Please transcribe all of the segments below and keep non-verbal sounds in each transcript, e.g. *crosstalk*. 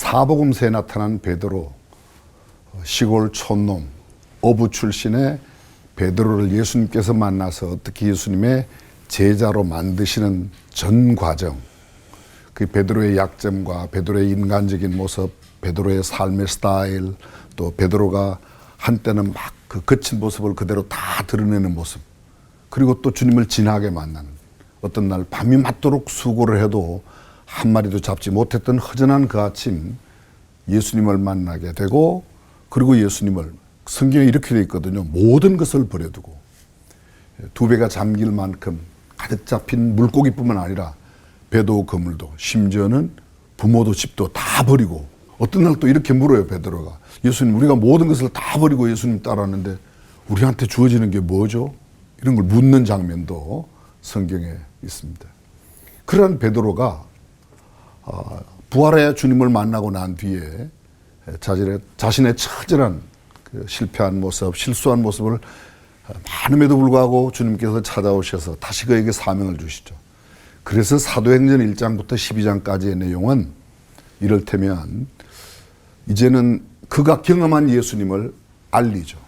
사복음서에 나타난 베드로 시골 촌놈 어부 출신의 베드로를 예수님께서 만나서 어떻게 예수님의 제자로 만드시는 전 과정 그 베드로의 약점과 베드로의 인간적인 모습, 베드로의 삶의 스타일, 또 베드로가 한때는 막 그 거친 모습을 그대로 다 드러내는 모습, 그리고 또 주님을 진하게 만나는 어떤 날 밤이 맞도록 수고를 해도 한 마리도 잡지 못했던 허전한 그 아침 예수님을 만나게 되고 그리고 예수님을 성경에 이렇게 되어 있거든요. 모든 것을 버려두고 두 배가 잠길 만큼 가득 잡힌 물고기뿐만 아니라 배도 그물도 심지어는 부모도 집도 다 버리고 어떤 날 또 이렇게 물어요 베드로가 예수님 우리가 모든 것을 다 버리고 예수님 따랐는데 우리한테 주어지는 게 뭐죠? 이런 걸 묻는 장면도 성경에 있습니다. 그러한 베드로가 어, 부활의 주님을 만나고 난 뒤에 자신의, 자신의 처절한 그 실패한 모습, 실수한 모습을 많음에도 불구하고 주님께서 찾아오셔서 다시 그에게 사명을 주시죠. 그래서 사도행전 1장부터 12장까지의 내용은 이를테면 이제는 그가 경험한 예수님을 알리죠.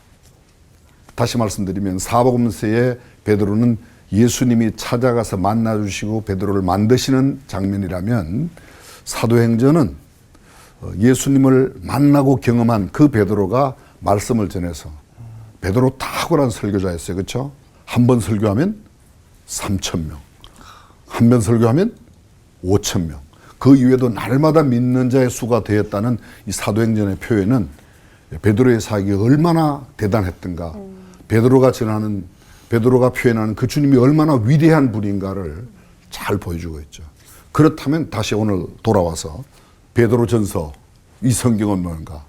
다시 말씀드리면 사복음서에 베드로는 예수님이 찾아가서 만나 주시고 베드로를 만드시는 장면이라면 사도행전은 어, 예수님을 만나고 경험한 그 베드로가 말씀을 전해서 베드로 탁월한 설교자였어요. 그렇죠? 한 번 설교하면 3천 명. 한 번 설교하면 5천 명. 그 이외에도 날마다 믿는 자의 수가 되었다는 이 사도행전의 표현은 베드로의 사역이 얼마나 대단했던가. 베드로가 전하는 베드로가 표현하는 그 주님이 얼마나 위대한 분인가를 잘 보여주고 있죠. 그렇다면 다시 오늘 돌아와서 베드로 전서 이 성경은 뭔가?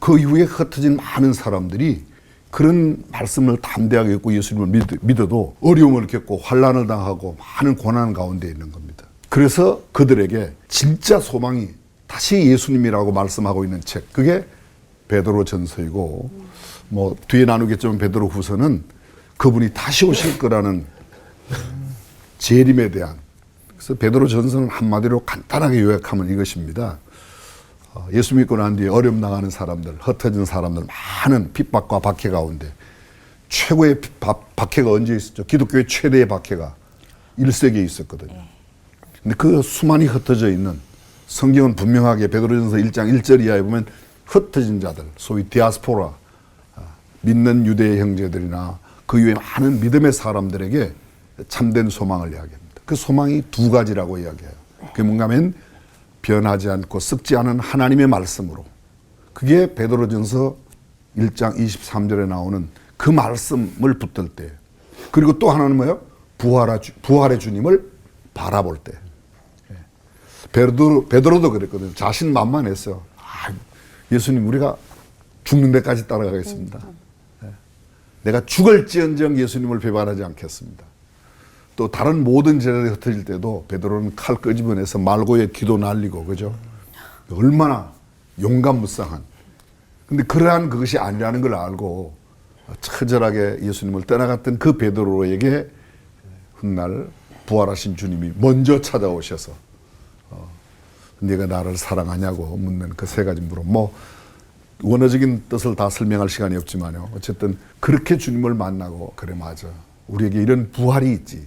그 이후에 흩어진 많은 사람들이 그런 말씀을 담대하게 읽고 예수님을 믿, 어도 어려움을 겪고 환란을 당하고 많은 고난 가운데 있는 겁니다. 그래서 그들에게 진짜 소망이 다시 예수님이라고 말씀하고 있는 책 그게 베드로 전서이고 뭐 뒤에 나누겠지만 베드로 후서는 그분이 다시 오실 거라는 재림에 대한 그래서 베드로 전서는 한마디로 간단하게 요약하면 이것입니다. 어, 예수 믿고 난 뒤에 어려움 당하는 사람들, 흩어진 사람들, 많은 핍박과 박해 가운데 최고의 박, 박해가 언제 있었죠? 기독교의 최대의 박해가 1세기에 있었거든요. 근데 그 수많이 흩어져 있는 성경은 분명하게 베드로전서 1장 1절 이하에 보면 흩어진 자들, 소위 디아스포라, 아, 믿는 유대 형제들이나 그 이외에 많은 믿음의 사람들에게 참된 소망을 이야기합니다. 그 소망이 두 가지라고 이야기해요. 그게 뭔가 하면 변하지 않고 썩지 않은 하나님의 말씀으로 그게 베드로전서 1장 23절에 나오는 그 말씀을 붙들 때 그리고 또 하나는 뭐예요? 부활의, 부활의 주님을 바라볼 때 예. 베드로, 베드로도 그랬거든요. 자신 만만했어요. 아, 예수님 우리가 죽는 데까지 따라가겠습니다. 예. 내가 죽을지언정 예수님을 배반하지 않겠습니다. 또 다른 모든 제자들이 흩어질 때도 베드로는 칼 끄집어내서 말고의 기도 날리고 그죠? 얼마나 용감무쌍한. 근데 그러한 그것이 아니라는 걸 알고 처절하게 예수님을 떠나갔던 그 베드로에게 훗날 부활하신 주님이 먼저 찾아오셔서 어, 네가 나를 사랑하냐고 묻는 그 세 가지 물어. 뭐 원어적인 뜻을 다 설명할 시간이 없지만요. 어쨌든 그렇게 주님을 만나고 그래 맞아. 우리에게 이런 부활이 있지.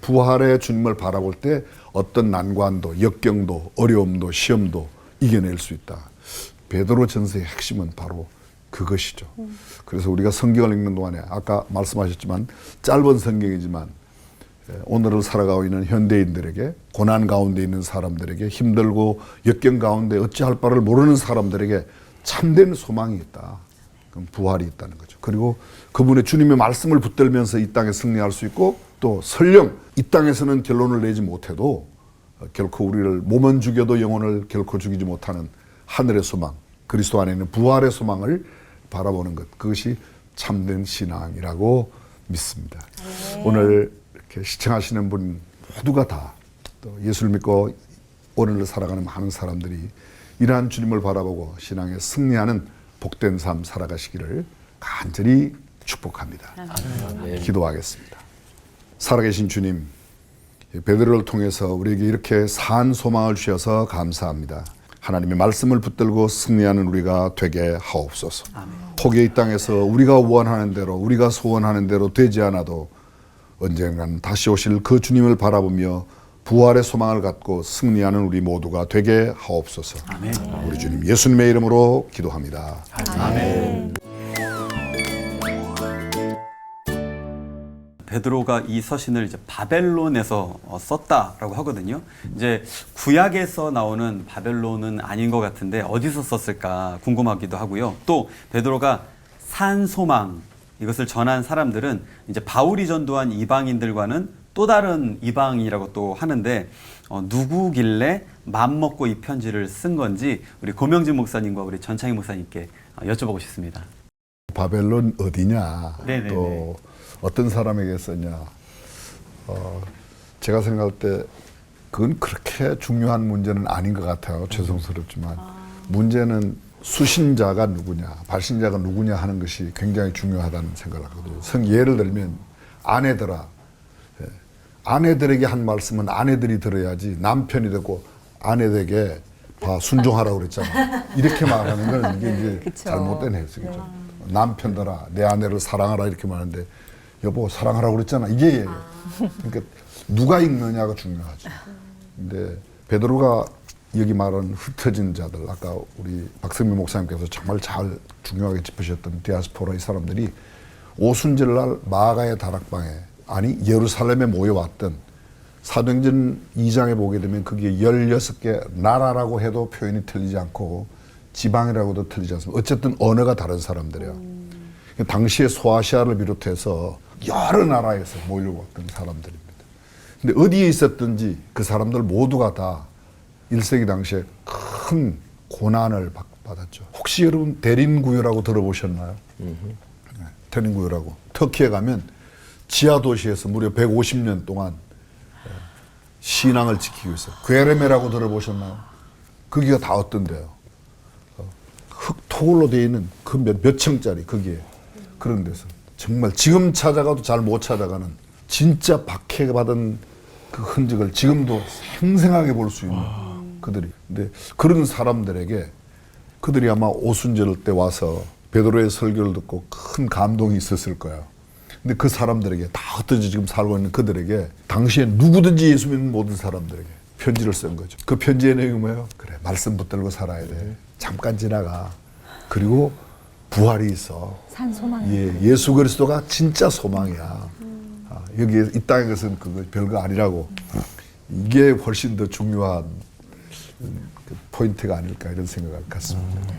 부활의 주님을 바라볼 때 어떤 난관도, 역경도, 어려움도, 시험도 이겨낼 수 있다. 베드로 전서의 핵심은 바로 그것이죠. 그래서 우리가 성경을 읽는 동안에 아까 말씀하셨지만 짧은 성경이지만 예, 오늘을 살아가고 있는 현대인들에게 고난 가운데 있는 사람들에게 힘들고 역경 가운데 어찌할 바를 모르는 사람들에게 참된 소망이 있다. 그럼 부활이 있다는 거죠. 그리고 그분의 주님의 말씀을 붙들면서 이 땅에 승리할 수 있고 또 설령 이 땅에서는 결론을 내지 못해도 결코 우리를 몸은 죽여도 영혼을 결코 죽이지 못하는 하늘의 소망, 그리스도 안에 있는 부활의 소망을 바라보는 것. 그것이 참된 신앙이라고 믿습니다. 네. 오늘 이렇게 시청하시는 분 모두가 다 또 예수를 믿고 오늘을 살아가는 많은 사람들이 이러한 주님을 바라보고 신앙에 승리하는 복된 삶 살아가시기를 간절히 축복합니다. 아, 기도하겠습니다. 살아계신 주님, 베드로를 통해서 우리에게 이렇게 산 소망을 주셔서 감사합니다. 하나님의 말씀을 붙들고 승리하는 우리가 되게 하옵소서. 이 땅에서 우리가 원하는 대로 우리가 소원하는 대로 되지 않아도 언젠간 다시 오실 그 주님을 바라보며 부활의 소망을 갖고 승리하는 우리 모두가 되게 하옵소서. 우리 주님 예수님의 이름으로 기도합니다. 베드로가 이 서신을 이제 바벨론에서 어, 썼다라고 하거든요. 이제 구약에서 나오는 바벨론은 아닌 것 같은데 어디서 썼을까 궁금하기도 하고요. 또 베드로가 산 소망 이것을 전한 사람들은 이제 바울이 전도한 이방인들과는 또 다른 이방이라고 또 하는데 어, 누구길래 맘 먹고 이 편지를 쓴 건지 우리 고명진 목사님과 우리 전창희 목사님께 어, 여쭤보고 싶습니다. 바벨론 어디냐? 네네네. 또 어떤 사람에게 썼냐? 어, 제가 생각할 때 그건 그렇게 중요한 문제는 아닌 것 같아요. 죄송스럽지만. 문제는 수신자가 누구냐 발신자가 누구냐 하는 것이 굉장히 중요하다는 생각을 하거든요. 성 예를 들면 아내들아 예, 아내들에게 한 말씀은 아내들이 들어야지 남편이 되고 아내에게 봐 순종하라고 그랬잖아. 이렇게 말하는 건 이게 이제 *laughs* 그쵸. 잘못된 해석이죠. 남편들아 내 아내를 사랑하라 이렇게 말하는데 여보 사랑하라고 그랬잖아. 이게 예요. 그러니까 누가 읽느냐가 중요하죠. 근데 베드로가 여기 말하는 흩어진 자들 아까 우리 박성민 목사님께서 정말 잘 중요하게 짚으셨던 디아스포라 이 사람들이 오순절 날 마가의 다락방에 아니 예루살렘에 모여왔던 사도행전 2장에 보게 되면 그게 16개 나라라고 해도 표현이 틀리지 않고 지방이라고도 틀리지 않습니다. 어쨌든 언어가 다른 사람들이에요. 당시에 소아시아를 비롯해서 여러 나라에서 모여왔던 사람들입니다. 근데 어디에 있었든지 그 사람들 모두가 다 1세기 당시에 큰 고난을 받- 받았죠. 혹시 여러분 대린구요라고 들어보셨나요? 네, 대린구요라고. 터키에 가면 지하 도시에서 무려 150년 동안 예, 신앙을 지키고 있어요. 괴레메라고 들어보셨나요? 거기가 다 어떤데요? 어, 흙토굴로 되어 있는 그 몇, 몇 층짜리 거기에 그런 데서 정말 지금 찾아가도 잘 못 찾아가는 진짜 박해받은 그 흔적을 지금도 생생하게 볼 수 있는 그들이 근데 그런 사람들에게 그들이 아마 오순절 때 와서 베드로의 설교를 듣고 큰 감동이 있었을 거예요. 근데 그 사람들에게 다 흩어져 지금 살고 있는 그들에게 당시에 누구든지 예수 믿는 모든 사람들에게 편지를 쓴 거죠. 그 편지의 내용이 뭐예요? 그래 말씀 붙들고 살아야 돼. 잠깐 지나가. 그리고 부활이 있어. 산 소망. 예, 예수 그리스도가 진짜 소망이야. 아, 여기 이 땅의 것은 그거 별거 아니라고. 이게 훨씬 더 중요한 음, 그 포인트가 아닐까 이런 생각을 갖습니다.